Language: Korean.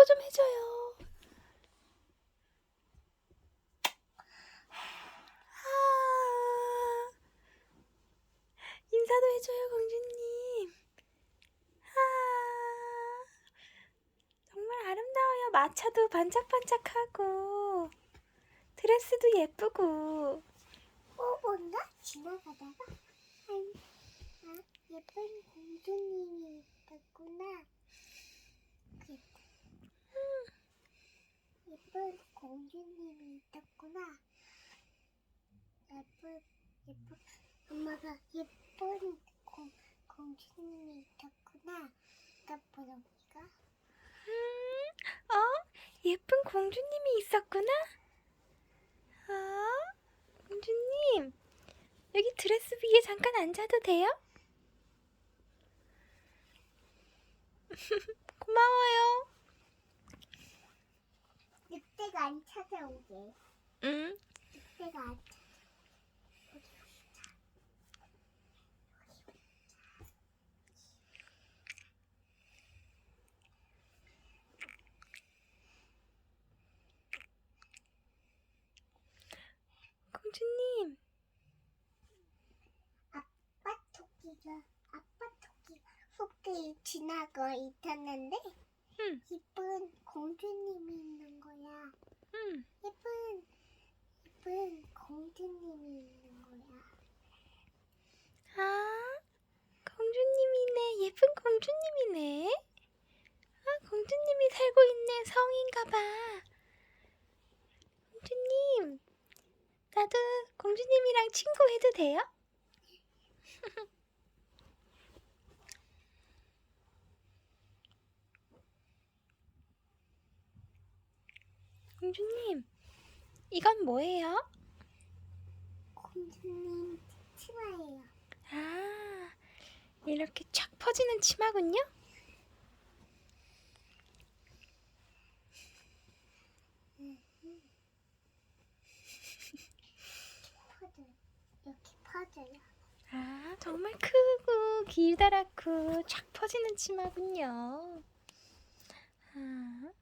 뽀뽀 좀 해줘요. 아, 인사도 해줘요, 공주님. 아, 정말 아름다워요. 마차도 반짝반짝하고, 드레스도 예쁘고. 어, 뭔가 지나가다가 한, 아, 예쁜 공주님이 있었구나. 그랬다. 예쁜 공주님이 있었구나. 예쁜, 예쁜, 엄마가 예쁜 공, 공주님이 있었구나. 딱 보니까 음, 어? 예쁜 공주님이 있었구나? 어? 공주님, 여기 드레스 위에 잠깐 앉아도 돼요? 고마워요. 늑대가 안 찾아오게. 응. 늑대가 안 찾아. 공주님, 아빠 토끼가 아빠 토끼 가 숲길 지나고 있었는데 응, 예쁜 공주님이 있는 거야. 응. 예쁜 예쁜 공주님이 있는 거야. 아, 공주님이네. 예쁜 공주님이네. 아, 공주님이 살고 있는 성인가 봐. 공주님, 나도 공주님이랑 친구 해도 돼요? 공주님, 이건 뭐예요? 공주님 치마예요. 아, 이렇게 쫙 퍼지는 치마군요? 퍼져 이렇게 퍼져요. 아, 정말 크고 길다랗고 쫙 퍼지는 치마군요. 아,